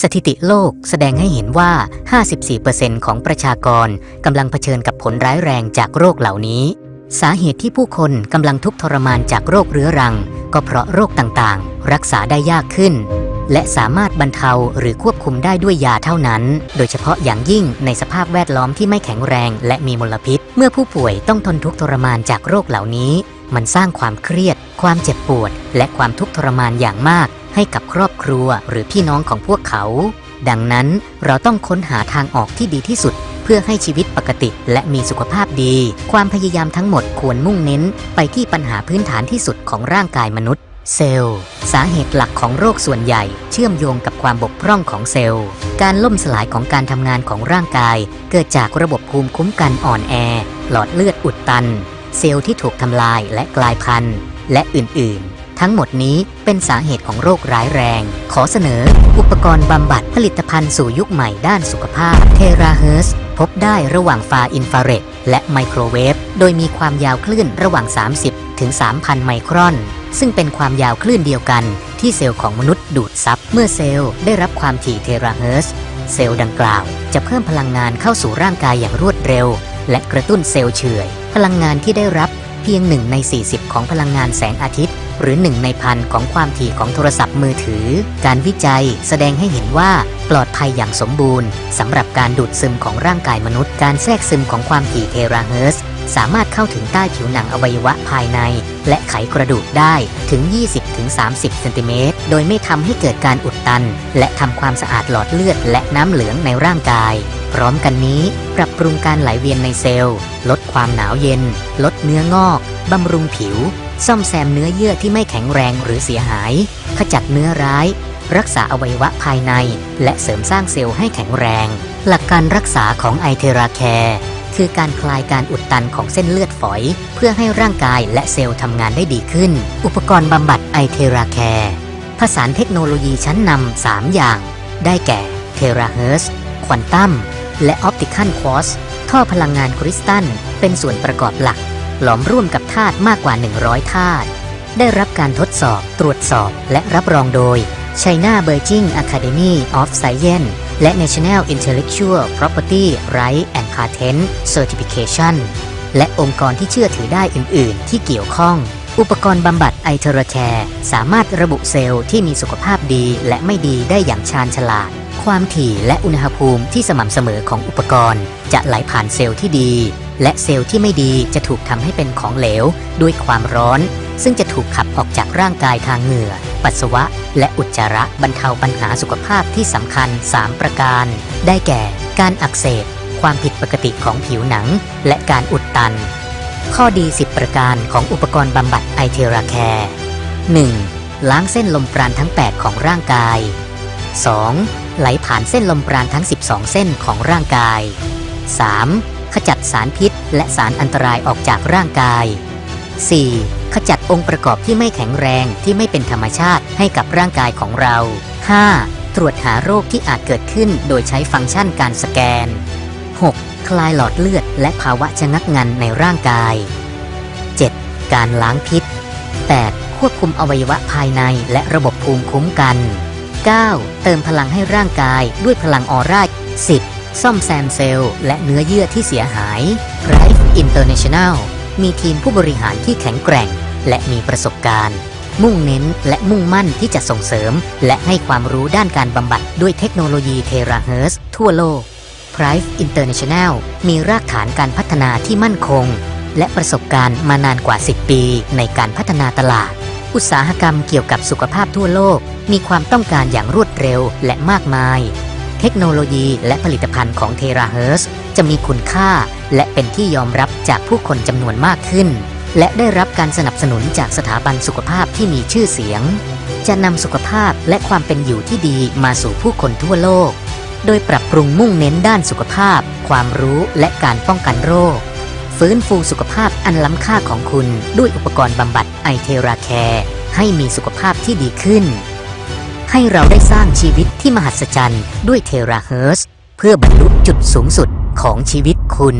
สถิติโลกแสดงให้เห็นว่า 54%ของประชากรกำลังเผชิญกับผลร้ายแรงจากโรคเหล่านี้ สาเหตุที่ผู้คนกำลังทุกทรมานจากโรคเรื้อรัง ก็เพราะโรคต่างๆ รักษาได้ยากขึ้น และสามารถบรรเทาหรือควบคุมได้ด้วยยาเท่านั้น โดยเฉพาะอย่างยิ่งในสภาพแวดล้อมที่ไม่แข็งแรงและมีมลพิษ เมื่อผู้ป่วยต้องทนทุกทรมานจากโรคเหล่านี้ มันสร้างความเครียด ความเจ็บปวด และความทุกข์ทรมานอย่างมาก ให้กับครอบครัวหรือพี่น้องของพวกเขา ดังนั้นเราต้องค้นหาทางออกที่ดีที่สุด เพื่อให้ชีวิตปกติและมีสุขภาพดี ความพยายามทั้งหมดควรมุ่งเน้น ไปที่ปัญหาพื้นฐานที่สุดของร่างกายมนุษย์ เซลล์ สาเหตุหลักของโรคส่วนใหญ่ เชื่อมโยงกับความบกพร่องของเซลล์ การล่มสลายของการทำงานของร่างกาย เกิดจากระบบภูมิคุ้มกันอ่อนแอ หลอดเลือดอุดตัน เซลล์ที่ถูกทำลายและกลายพันธุ์ และอื่นๆ ทั้งหมดนี้เป็นสาเหตุของโรคร้ายแรง ขอเสนอ อุปกรณ์บำบัดผลิตภัณฑ์สู่ยุคใหม่ด้านสุขภาพเทราเฮิร์สพบได้ระหว่างฟาอินฟราเรดและไมโครเวฟ โดยมีความยาวคลื่นระหว่าง 30 ถึง 3,000 ไมครอน ซึ่งเป็นความยาวคลื่นเดียวกัน ที่เซลล์ของมนุษย์ดูดซับ เมื่อเซลล์ได้รับความถี่เทราเฮิร์สเซลล์ดังกล่าว จะเพิ่มพลังงานเข้าสู่ร่างกายอย่างรวดเร็ว และกระตุ้นเซลล์เฉื่อย พลังงานที่ได้รับเพียง1ใน 40 ของพลังงานแสงอาทิตย์ หรือ1ในพันของความถี่ของโทรศัพท์มือถือ การวิจัยแสดงให้เห็นว่าปลอดภัยอย่างสมบูรณ์สำหรับการดูดซึมของร่างกายมนุษย์ การแทรกซึมของความถี่เทราเฮิร์ตซ์สามารถเข้าถึงใต้ผิวหนังอวัยวะภายใน และไขกระดูกได้ถึง 20-30 เซนติเมตร โดยไม่ทำให้เกิดการอุดตัน และทำความสะอาดหลอดเลือดและน้ำเหลืองในร่างกาย พร้อมกันนี้ ปรับปรุงการไหลเวียนในเซลล์ ลด ความหนาวเย็น ลดเนื้องอก บำรุงผิว ซ่อมแซมเนื้อเยื่อที่ไม่แข็งแรงหรือเสียหาย ขจัดเนื้อร้าย รักษาอวัยวะภายใน และเสริมสร้างเซลล์ให้แข็งแรง หลักการรักษาของไอเทราแคร์คือการคลายการอุดตันของเส้นเลือดฝอย เพื่อให้ร่างกายและเซลล์ทำงานได้ดีขึ้น อุปกรณ์บำบัดไอเทราแคร์ผสานเทคโนโลยีชั้นนำ3อย่าง ได้แก่เทราเฮิร์สควอนตัมและออปติคัลควอส ท่อพลังงานคริสตัลเป็นส่วนประกอบหลัก หลอมร่วมกับธาตุมากกว่า 100ธาตุได้รับการทดสอบ ตรวจสอบ และรับรองโดย China Beijing Academy of Science และ National Intellectual Property Right and Patent Certification และองค์กรที่เชื่อถือได้อื่น ๆ ที่เกี่ยวข้อง อุปกรณ์บำบัดไอเทอร์แคร์สามารถระบุเซลล์ที่มีสุขภาพดีและไม่ดีได้อย่างชาญฉลาด ความถี่และอุณหภูมิที่สม่ำเสมอของอุปกรณ์ จะไหลผ่านเซลล์ที่ดี และเซลล์ที่ไม่ดีจะถูกทำให้เป็นของเหลวด้วยความร้อน ซึ่งจะถูกขับออกจากร่างกายทางเหงื่อ ปัสสาวะ และอุจจาระบรรเทาปัญหาสุขภาพที่สำคัญ 3 ประการ ได้แก่ การอักเสบ ความผิดปกติของผิวหนัง และการอุดตัน ข้อดี 10 ประการของอุปกรณ์บำบัดไอเทราแคร์ 1. ล้างเส้นลมปราณทั้ง 8 ของร่างกาย 2. ไหลผ่านเส้นลมปราณทั้ง 12 เส้นของร่างกาย 3. ขจัดสารพิษและสารอันตรายออกจากร่างกาย 4. ขจัดองค์ประกอบที่ไม่แข็งแรงที่ไม่เป็นธรรมชาติให้กับร่างกายของเรา 5. ตรวจหาโรคที่อาจเกิดขึ้นโดยใช้ฟังก์ชันการสแกน 6. คลายหลอดเลือดและภาวะชะงักงันในร่างกาย 7. การล้างพิษ 8. ควบคุมอวัยวะภายในและระบบภูมิคุ้มกัน 9. เติมพลังให้ร่างกายด้วยพลังออร่า 10. ซ่อมแซมเซลล์และเนื้อเยื่อที่เสียหาย Rife International มีทีมผู้บริหารที่แข็งแกร่ง และมีประสบการณ์ มุ่งเน้นและมุ่งมั่นที่จะส่งเสริม และให้ความรู้ด้านการบำบัดด้วยเทคโนโลยีเทราเฮิร์สทั่วโลก Prive International มีรากฐานการพัฒนาที่มั่นคง และประสบการณ์มานานกว่า 10 ปีในการพัฒนาตลาด อุตสาหกรรมเกี่ยวกับสุขภาพทั่วโลก มีความต้องการอย่างรวดเร็วและมากมาย เทคโนโลยีและผลิตภัณฑ์ของเทราเฮิร์สจะมีคุณค่า และเป็นที่ยอมรับจากผู้คนจำนวนมากขึ้น และได้รับการสนับสนุนจากสถาบันสุขภาพที่มีชื่อเสียง จะนำสุขภาพและความเป็นอยู่ที่ดีมาสู่ผู้คนทั่วโลก โดยปรับปรุงมุ่งเน้นด้านสุขภาพ ความรู้และการป้องกันโรค ฟื้นฟูสุขภาพอันล้ำค่าของคุณด้วยอุปกรณ์บำบัดไอเทราแคร์ให้มีสุขภาพที่ดีขึ้น ให้เราได้สร้างชีวิตที่มหัศจรรย์ด้วยเทราเฮิร์สเพื่อบรรลุจุดสูงสุดของชีวิตคุณ